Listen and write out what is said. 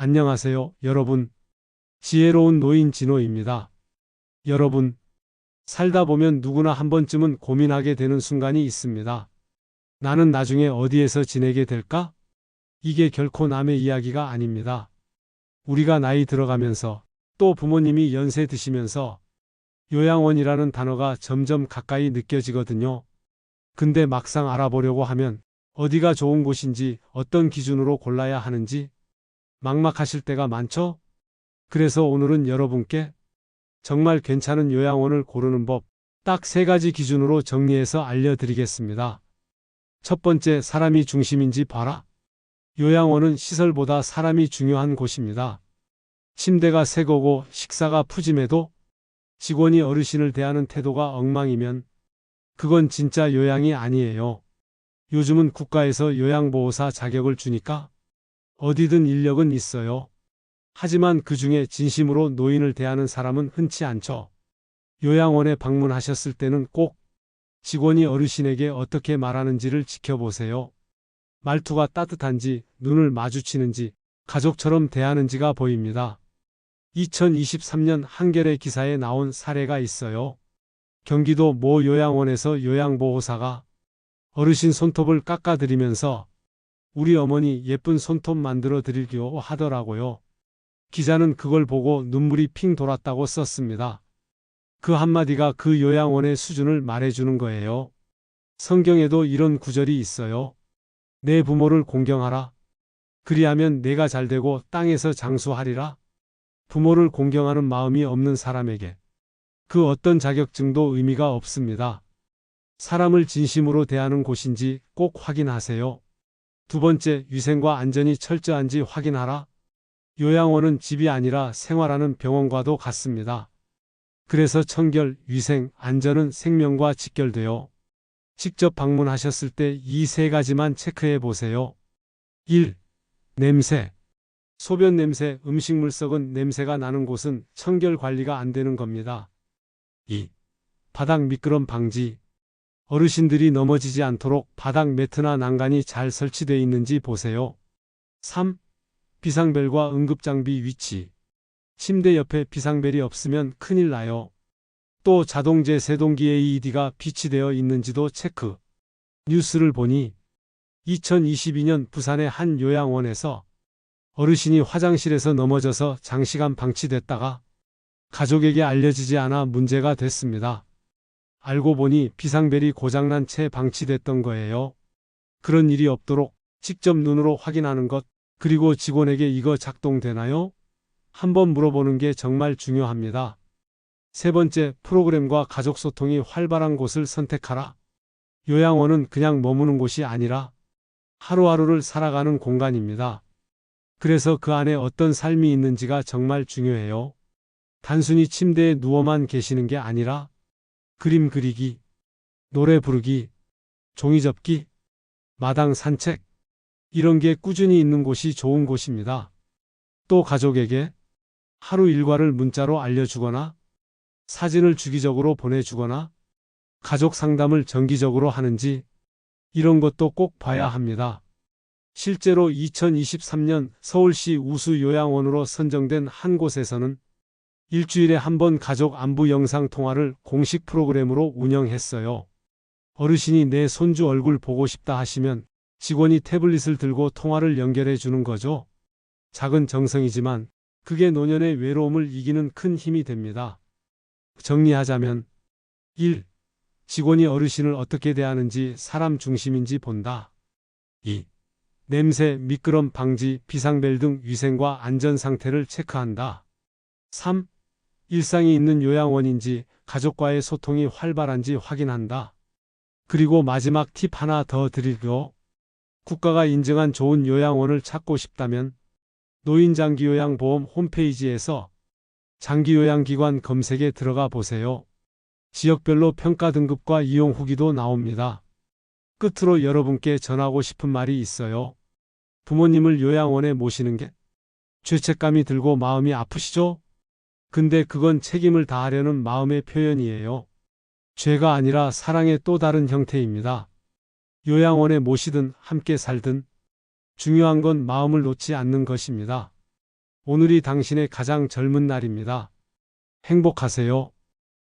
안녕하세요, 여러분. 지혜로운 노인 진호입니다. 여러분, 살다 보면 누구나 한 번쯤은 고민하게 되는 순간이 있습니다. 나는 나중에 어디에서 지내게 될까? 이게 결코 남의 이야기가 아닙니다. 우리가 나이 들어가면서 또 부모님이 연세 드시면서 요양원이라는 단어가 점점 가까이 느껴지거든요. 근데 막상 알아보려고 하면 어디가 좋은 곳인지 어떤 기준으로 골라야 하는지 막막하실 때가 많죠? 그래서 오늘은 여러분께 정말 괜찮은 요양원을 고르는 법 딱 세 가지 기준으로 정리해서 알려드리겠습니다. 첫 번째, 사람이 중심인지 봐라. 요양원은 시설보다 사람이 중요한 곳입니다. 침대가 새 거고 식사가 푸짐해도 직원이 어르신을 대하는 태도가 엉망이면 그건 진짜 요양이 아니에요. 요즘은 국가에서 요양보호사 자격을 주니까 어디든 인력은 있어요. 하지만 그 중에 진심으로 노인을 대하는 사람은 흔치 않죠. 요양원에 방문하셨을 때는 꼭 직원이 어르신에게 어떻게 말하는지를 지켜보세요. 말투가 따뜻한지, 눈을 마주치는지, 가족처럼 대하는지가 보입니다. 2023년 한겨레 기사에 나온 사례가 있어요. 경기도 모 요양원에서 요양보호사가 어르신 손톱을 깎아드리면서 우리 어머니 예쁜 손톱 만들어 드리기로 하더라고요. 기자는 그걸 보고 눈물이 핑 돌았다고 썼습니다. 그 한마디가 그 요양원의 수준을 말해주는 거예요. 성경에도 이런 구절이 있어요. 내 부모를 공경하라. 그리하면 내가 잘되고 땅에서 장수하리라. 부모를 공경하는 마음이 없는 사람에게 그 어떤 자격증도 의미가 없습니다. 사람을 진심으로 대하는 곳인지 꼭 확인하세요. 두 번째, 위생과 안전이 철저한지 확인하라. 요양원은 집이 아니라 생활하는 병원과도 같습니다. 그래서 청결, 위생, 안전은 생명과 직결되어 직접 방문하셨을 때 이 세 가지만 체크해 보세요. 1. 냄새. 소변 냄새, 음식물 썩은 냄새가 나는 곳은 청결 관리가 안 되는 겁니다. 2. 바닥 미끄럼 방지. 어르신들이 넘어지지 않도록 바닥 매트나 난간이 잘 설치되어 있는지 보세요. 3. 비상벨과 응급장비 위치. 침대 옆에 비상벨이 없으면 큰일 나요. 또 자동제 세동기 AED가 비치되어 있는지도 체크. 뉴스를 보니 2022년 부산의 한 요양원에서 어르신이 화장실에서 넘어져서 장시간 방치됐다가 가족에게 알려지지 않아 문제가 됐습니다. 알고 보니 비상벨이 고장난 채 방치됐던 거예요. 그런 일이 없도록 직접 눈으로 확인하는 것, 그리고 직원에게 이거 작동되나요? 한번 물어보는 게 정말 중요합니다. 세 번째, 프로그램과 가족 소통이 활발한 곳을 선택하라. 요양원은 그냥 머무는 곳이 아니라 하루하루를 살아가는 공간입니다. 그래서 그 안에 어떤 삶이 있는지가 정말 중요해요. 단순히 침대에 누워만 계시는 게 아니라 그림 그리기, 노래 부르기, 종이 접기, 마당 산책, 이런 게 꾸준히 있는 곳이 좋은 곳입니다. 또 가족에게 하루 일과를 문자로 알려주거나 사진을 주기적으로 보내주거나 가족 상담을 정기적으로 하는지 이런 것도 꼭 봐야 합니다. 실제로 2023년 서울시 우수 요양원으로 선정된 한 곳에서는 일주일에 한 번 가족 안부 영상 통화를 공식 프로그램으로 운영했어요. 어르신이 내 손주 얼굴 보고 싶다 하시면 직원이 태블릿을 들고 통화를 연결해 주는 거죠. 작은 정성이지만 그게 노년의 외로움을 이기는 큰 힘이 됩니다. 정리하자면 1. 직원이 어르신을 어떻게 대하는지 사람 중심인지 본다. 2. 냄새, 미끄럼 방지, 비상벨 등 위생과 안전 상태를 체크한다. 3. 일상이 있는 요양원인지 가족과의 소통이 활발한지 확인한다. 그리고 마지막 팁 하나 더 드리고 국가가 인증한 좋은 요양원을 찾고 싶다면 노인장기요양보험 홈페이지에서 장기요양기관 검색에 들어가 보세요. 지역별로 평가 등급과 이용 후기도 나옵니다. 끝으로 여러분께 전하고 싶은 말이 있어요. 부모님을 요양원에 모시는 게 죄책감이 들고 마음이 아프시죠? 근데 그건 책임을 다하려는 마음의 표현이에요. 죄가 아니라 사랑의 또 다른 형태입니다. 요양원에 모시든 함께 살든 중요한 건 마음을 놓지 않는 것입니다. 오늘이 당신의 가장 젊은 날입니다. 행복하세요.